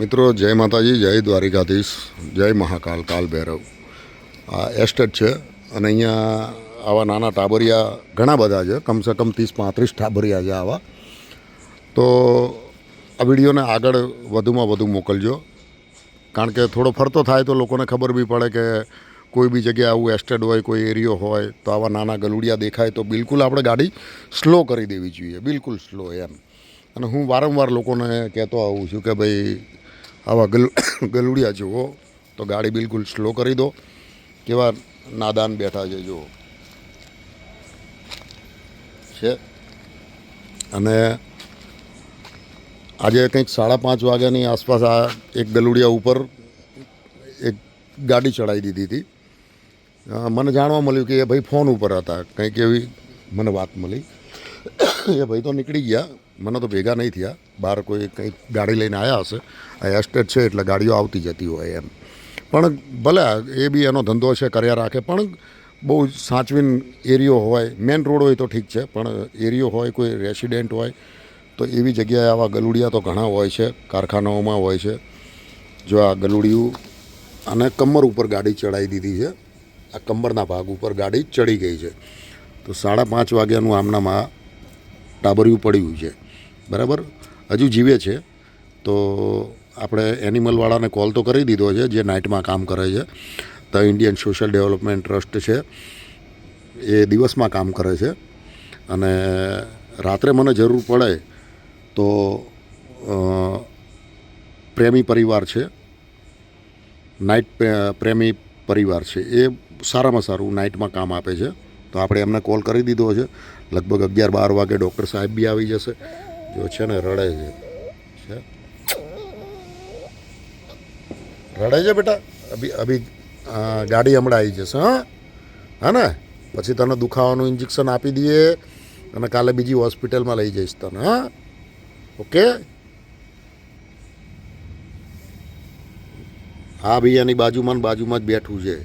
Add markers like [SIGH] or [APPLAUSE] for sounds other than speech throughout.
મિત્રો, જય માતાજી, જય દ્વારિકાધીશ, જય મહાકાલ, કાલ ભૈરવ. આ એસ્ટેટ છે અને અહીંયા આવા નાના ટાબરિયા ઘણા બધા છે. કમસે કમ ત્રીસ પાંત્રીસ ટાબરિયા છે આવા. તો આ વિડીયોને આગળ વધુમાં વધુ મોકલજો. કારણ કે થોડો ફરતો થાય તો લોકોને ખબર બી પડે કે કોઈ બી જગ્યાએ આવું એસ્ટેડ હોય, કોઈ એરિયો હોય, તો આવા નાના ગલુડિયા દેખાય તો બિલકુલ આપણે ગાડી સ્લો કરી દેવી જોઈએ. બિલકુલ સ્લો એમ. અને હું વારંવાર લોકોને કહેતો આવું છું કે ભાઈ આવા ગલ, ગલુડિયા જુઓ, તો ગાડી બિલકુલ સ્લો કરી દો. કેવા નાદાન બેઠા છે, જુઓ. છે? અને આજે કંઈક સાડા પાંચ વાગ્યાની આસપાસ આ એક ગલુડિયા ઉપર એક ગાડી ચડાવી દીધી હતી. મને જાણવા મળ્યું કે એ ભાઈ ફોન ઉપર હતા. કંઈક એવી મને વાત મળી. એ ભાઈ તો નીકળી ગયા. મને તો ભેગા નહીં થયા. બહાર કોઈ કંઈક ગાડી લઈને આવ્યા હશે. આ એસ્ટેટ છે એટલે ગાડીઓ આવતી જતી હોય એમ. પણ ભલે એ બી એનો ધંધો છે, કર્યા રાખે, પણ બહુ સાચવીન એરિયો હોય મેન રોડ હોય તો ઠીક છે, પણ એરિયો હોય, કોઈ રેસિડેન્ટ હોય, તો એવી જગ્યાએ આવા ગલુડિયા તો ઘણા હોય છે, કારખાનાઓમાં હોય છે. જો આ ગલુડિયું અને કમર ઉપર ગાડી ચડાવી દીધી છે, આ કમરના ભાગ ઉપર ગાડી ચડી ગઈ છે. તો સાડા પાંચ વાગ્યાનું આમનામાં ટાબરિયું પડ્યું છે. બરાબર? હજુ જીવે છે. તો આપણે એનિમલવાળાને કોલ તો કરી દીધો છે, જે નાઇટમાં કામ કરે છે. The Indian social development trust છે. એ દિવસમાં કામ કરે છે. અને રાત્રે મને જરૂર પડે તો પ્રેમી પરિવાર છે. નાઇટ પ્રેમી પરિવાર છે. એ સારામાં સારું નાઇટમાં કામ આપે છે. તો આપણે એમને કોલ કરી દીધો છે. લગભગ અગિયાર બાર વાગે ડૉક્ટર સાહેબ બી આવી જશે. જો છે ને રડે છે. રડે છે બેટા? અભી અભી ગાડી હમણાં આવી જશે, હા? હા ને? પછી તને દુખાવાનું ઇન્જેક્શન આપી દઈએ અને કાલે બીજી હોસ્પિટલમાં લઈ જઈશ તને, હા? ઓકે? હા ભાઈ એની બાજુમાં બાજુમાં જ બેઠું છે.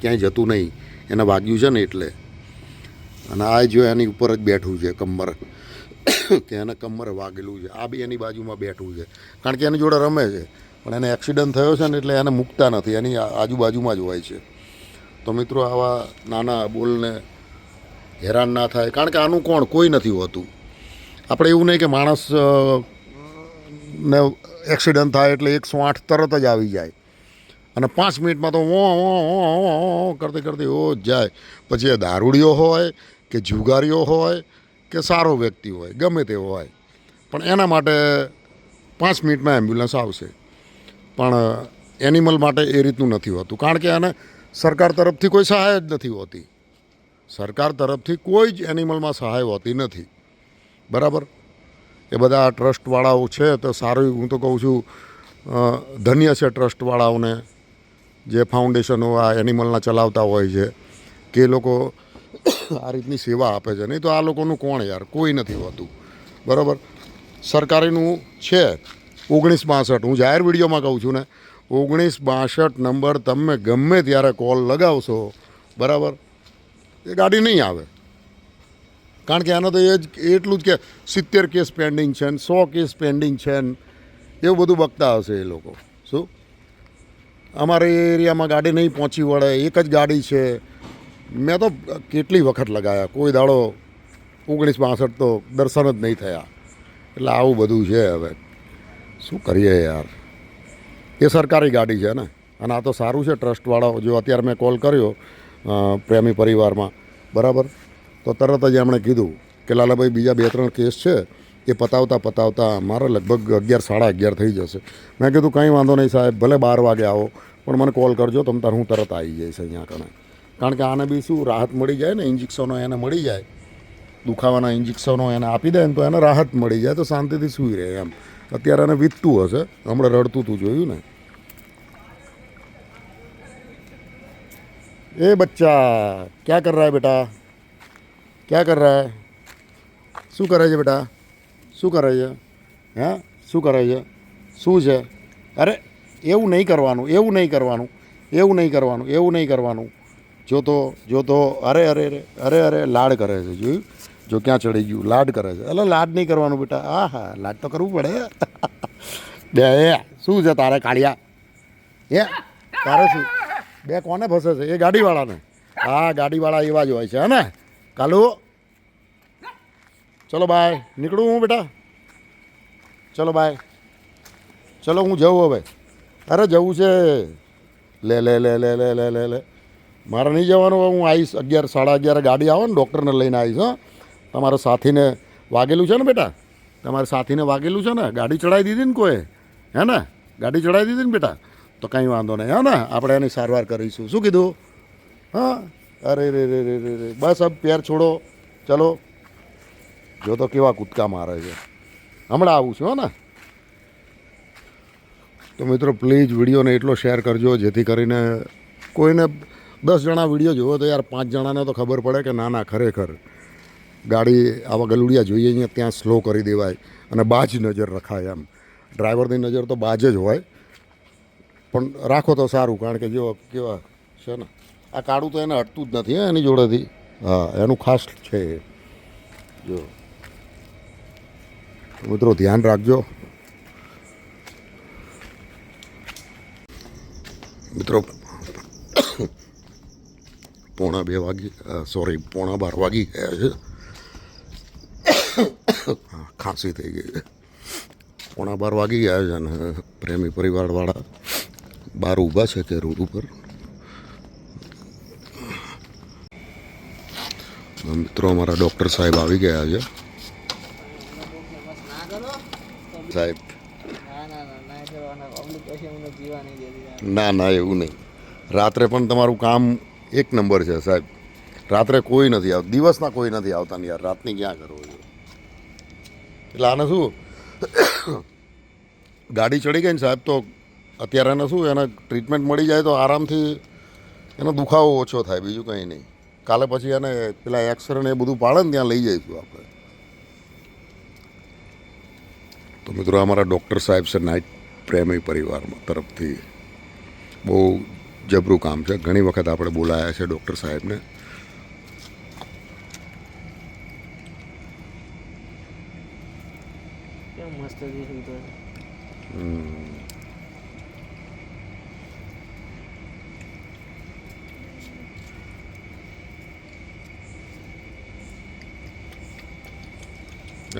ક્યાંય જતું નહીં. એને વાગ્યું છે ને એટલે. અને આ જો એની ઉપર જ બેઠું છે, કમર. કે એને કમર વાગેલું છે. આ બી એની બાજુમાં બેઠું છે. કારણ કે એની જોડે રમે છે. પણ એને એક્સિડન્ટ થયો છે ને એટલે એને મૂકતા નથી. એની આજુબાજુમાં જ હોય છે. તો મિત્રો આવા નાના બોલને હેરાન ના થાય. કારણ કે આનું કોણ? કોઈ નથી હોતું. આપણે એવું નહીં કે માણસ ને એક્સિડન્ટ થાય એટલે એકસો આઠ તરત જ આવી જાય. અને પાંચ મિનિટમાં તો ઓ વો કરતી કરતી ઓ જાય. પછી એ દારૂડિયો હોય કે જુગારીઓ હોય કે સારો વ્યક્તિ હોય, ગમે તે હોય. પણ એના માટે પાંચ મિનિટમાં એમ્બ્યુલન્સ આવશે. પણ એનિમલ માટે એ રીતનું નથી હોતું. કારણ કે એને સરકાર તરફથી કોઈ સહાય જ નથી હોતી. સરકાર તરફથી કોઈ જ એનિમલમાં સહાય હોતી નથી. બરાબર? એ બધા ટ્રસ્ટવાળાઓ છે તો સારું, હું તો કહું છું ધન્ય છે ટ્રસ્ટવાળાઓને. જે ફાઉન્ડેશનો આ એનિમલના ચલાવતા હોય છે. કે લોકો આ રીતની સેવા આપે છે. નહીં તો આ લોકોનું કોણ યાર? કોઈ નથી હોતું. બરાબર? સરકારીનું છે. ઓગણીસ બાસઠ. હું જાહેર વિડીયોમાં કહું છું ને, ઓગણીસ બાસઠ નંબર તમે ગમે ત્યારે કોલ લગાવશો, બરાબર? એ ગાડી નહીં આવે. કારણ કે આનો તો એ જ, એટલું જ કે સિત્તેર કેસ પેન્ડિંગ છે ને, સો કેસ પેન્ડિંગ છે ને, એવું બધું બકતા હશે એ લોકો. શું? અમારે એરિયામાં ગાડી નહીં પહોંચી વળે. એક જ ગાડી છે. મેં તો કેટલી વખત લગાવ્યા કોઈ દાડો ઓગણીસ બાસઠ તો દર્શન જ નહીં થયા. એટલે આવું બધું છે હવે. શું કરીએ યાર? એ સરકારી ગાડી છે ને. અને આ તો સારું છે ટ્રસ્ટવાળાઓ. જો અત્યારે મેં કોલ કર્યો પ્રેમી પરિવારમાં. બરાબર? તો તરત જ એમણે કીધું કે, લાલાભાઈ, બીજા બે ત્રણ કેસ છે. એ પતાવતા પતાવતા મારે લગભગ અગિયાર, સાડા અગિયાર થઈ જશે. મેં કીધું, કંઈ વાંધો નહીં સાહેબ. ભલે બાર વાગે આવો. પણ મને કોલ કરજો. તમ તાર હું તરત આવી જઈશ અહીંયા કણે. કારણ કે આને બી શું, રાહત મળી જાય ને, ઇન્જેક્શનો એને મળી જાય. દુખાવાના ઇન્જેક્શનો એને આપી દે ને તો એને રાહત મળી જાય, તો શાંતિથી સૂઈ રહે એમ. અત્યારે એને વીતતું હશે, હમણાં રડતું તું જોયું ને. એ બચ્ચા, ક્યાં કર રહા હે બેટા? ક્યાં કર રહા હે શું કરે છે બેટા? શું કરે છે? હે? શું કરે છે? શું છે? અરે, એવું નહીં કરવાનું, એવું નહીં કરવાનું, એવું નહીં કરવાનું, એવું નહીં કરવાનું. જો તો જો તો અરે અરે અરે અરે અરે, લાડ કરે છે, જોયું? જો ક્યાં ચડી ગયું? લાડ કરે છે. એટલે લાડ નહીં કરવાનું બેટા. આ હા લાડ તો કરવું પડે. [LAUGHS] બે, એ, શું છે તારે, કાળિયા? એ, તારે શું? બે કોને ફસે છે? એ ગાડીવાળાને. હા, ગાડીવાળા એવા જ હોય છે હે ને કાલુ? ચલો બાય, નીકળું હું બેટા? ચલો બાય. ચલો, હું જઉં હવે. અરે, જવું છે. લે લે લે લે લે લે લે લે. મારે નહીં જવાનું હું આવીશ અગિયાર, સાડા અગિયાર ગાડી આવે ને ડૉક્ટરને લઈને આવીશ, હં. તમારા સાથીને વાગેલું છે ને બેટા? તમારા સાથીને વાગેલું છે ને? ગાડી ચડાવી દીધી ને કોઈ? હે ને? ગાડી ચડાવી દીધી ને બેટા? તો કંઈ વાંધો નહીં, હા ને? આપણે એની સારવાર કરીશું. શું કીધું? હા? અરે, રે રે રે રે રે. બસ અબ પેર છોડો. ચલો. જો તો કેવા કૂદકા મારે છે. હમણાં આવું છું, હો ને? તો મિત્રો પ્લીઝ વિડીયોને એટલો શેર કરજો, જેથી કરીને કોઈને દસ જણા વીડિયો જોવો તો યાર પાંચ જણાને તો ખબર પડે કે ના ના, ખરેખર. ગાડી આવા ગલુડિયા જોઈએ અહીંયા, ત્યાં સ્લો કરી દેવાય અને બાજ નજર રખાય એમ. ડ્રાઈવરની નજર તો બાજ જ હોય. પણ રાખો તો સારું, કારણ કે જો કેવા છે ને, આ કાળું તો એને હટતું જ નથી એની જોડેથી. હા, એનું ખાસ છે. જો. મિત્રો, ધ્યાન રાખજો. મિત્રો પોણા બે વાગી સોરી પોણા બાર વાગી ગયા છે. ખાંસી થઈ ગઈ છે. પોણા બાર વાગી ગયા છે અને પ્રેમી પરિવારવાળા બહાર ઊભા છે કે રોડ ઉપર. મિત્રો, અમારા ડૉક્ટર સાહેબ આવી ગયા છે. સાહેબ. ના ના, એવું નહીં. રાત્રે પણ તમારું કામ એક નંબર છે સાહેબ. રાત્રે કોઈ નથી આવતું. દિવસના કોઈ નથી આવતા ને યાર. રાતની ક્યાં કરવો એટલે આને શું? ગાડી ચડી ગઈ ને સાહેબ, તો અત્યારે એને શું, એને ટ્રીટમેન્ટ મળી જાય તો આરામથી એનો દુખાવો ઓછો થાય, બીજું કંઈ નહીં. કાલે પછી એને પેલા એક્સરે ને એ બધું પાડે ને ત્યાં લઈ જઈશું આપણે. તો મિત્રો, અમારા ડૉક્ટર સાહેબ છે નાઇટ પ્રેમી પરિવારમાં તરફથી. બહુ જબરું કામ છે. ઘણી વખત આપણે બોલાયા છે ડૉક્ટર સાહેબને.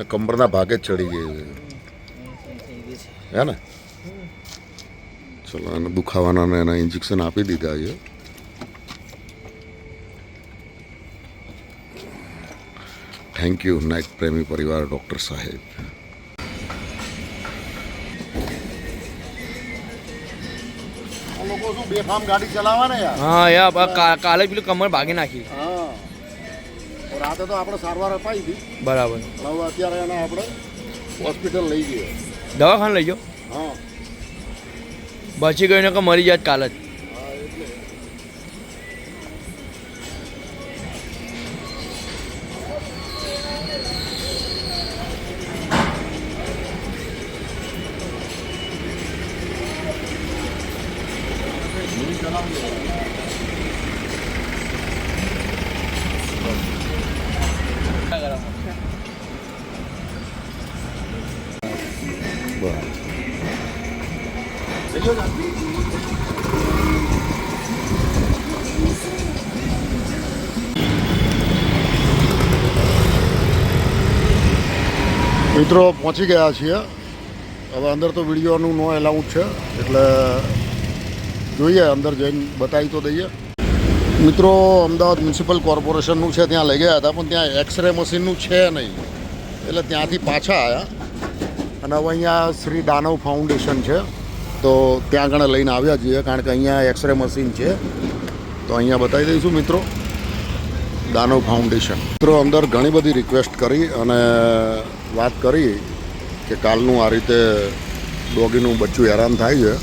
કમરના ભાગે જ ચડી ગઈ છે. હે ને? ચલો એને દુખાવાના ને એના ઇન્જેક્શન આપી દીધા છે. થેન્ક યુ નાઇટ પ્રેમી પરિવાર ડૉક્ટર સાહેબ. લોકો બેફામ ગાડી ચલાવવાને યાર? હા યાર કા- કાલે પેલું કમર ભાગી નાખી. હા. રાતે તો આપણે સારવાર અપાઈ હતી. બરાબર. હવે અત્યારે એને આપણે હોસ્પિટલ લઈ ગયો. દવાખાને લઈ જાઓ હા બચી ગયો ને કે મરી જાય કાલે જ. Thank એટલે મિત્રો પહોંચી ગયા છીએ. હવે અંદર તો વિડીયોનું નો એલાઉન્ડ છે, એટલે જોઈએ, અંદર જઈને બતાવી તો દઈએ. મિત્રો, અમદાવાદ મ્યુનિસિપલ કોર્પોરેશનનું છે, ત્યાં લઈ ગયા હતા, પણ ત્યાં એક્સરે મશીનનું છે નહીં. એટલે ત્યાંથી પાછા આવ્યા અને હવે અહીંયા શ્રી દાનવ ફાઉન્ડેશન છે. તો ત્યાં આગળ લઈને આવ્યા છીએ, કારણ કે અહીંયા એક્સરે મશીન છે. તો અહીંયા બતાવી દઈશું, મિત્રો. દાનવ ફાઉન્ડેશન. મિત્રો, અંદર ઘણી બધી રિક્વેસ્ટ કરી અને વાત કરી કે કાલનું આ રીતે ડોગીનું બચ્ચું હેરાન થાય છે.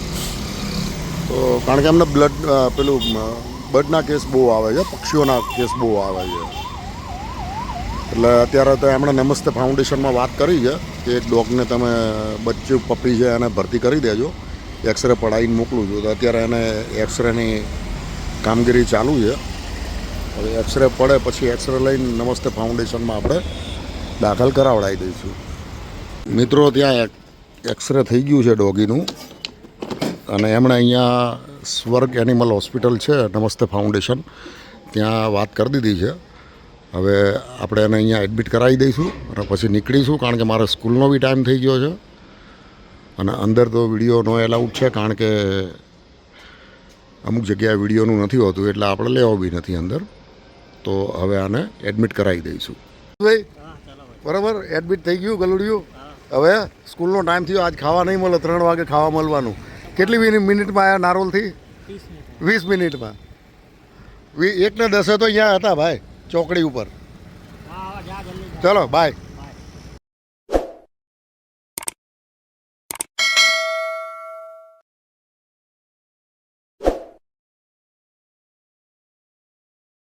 તો કારણ કે એમને બ્લડ પેલું બર્ડના કેસ બહુ આવે છે, પક્ષીઓના કેસ બહુ આવે છે. એટલે અત્યારે તો એમણે નમસ્તે ફાઉન્ડેશનમાં વાત કરી છે કે એક ડોગને તમે બચ્ચું પપ્પી છે એને ભરતી કરી દેજો, એક્સરે પડાવીને મોકલું છું. તો અત્યારે એને એક્સરેની કામગીરી ચાલુ છે. હવે એક્સરે પડે પછી એક્સરે લઈને નમસ્તે ફાઉન્ડેશનમાં આપણે દાખલ કરાવડાવી દઈશું. મિત્રો, ત્યાં એક્સરે થઈ ગયું છે ડોગીનું. અને એમણે અહીંયા સ્વર્ગ એનિમલ હોસ્પિટલ છે, નમસ્તે ફાઉન્ડેશન. ત્યાં વાત કરી દીધી છે. હવે આપણે એને અહીંયા એડમિટ કરાવી દઈશું અને પછી નીકળીશું, કારણ કે મારે સ્કૂલનો બી ટાઈમ થઈ ગયો છે. અને અંદર તો વીડિયો નો એલાઉડ છે, કારણ કે અમુક જગ્યાએ વિડીયોનું નથી હોતું, એટલે આપણે લેવો બી નથી અંદર. તો હવે આને એડમિટ કરાવી દઈશું. ભાઈ બરાબર? એડમિટ થઈ ગયું ગલુડિયું. હવે સ્કૂલનો ટાઈમ થયો આજ ખાવા નહીં મળે ત્રણ વાગે ખાવા મળવાનું. કેટલી મિનિ- મિનિટમાં આવ્યા નારોલથી? વીસ મિનિટમાં. વી એકને દસે તો અહીંયા હતા ભાઈ ચોકડી ઉપર. ચલો બાય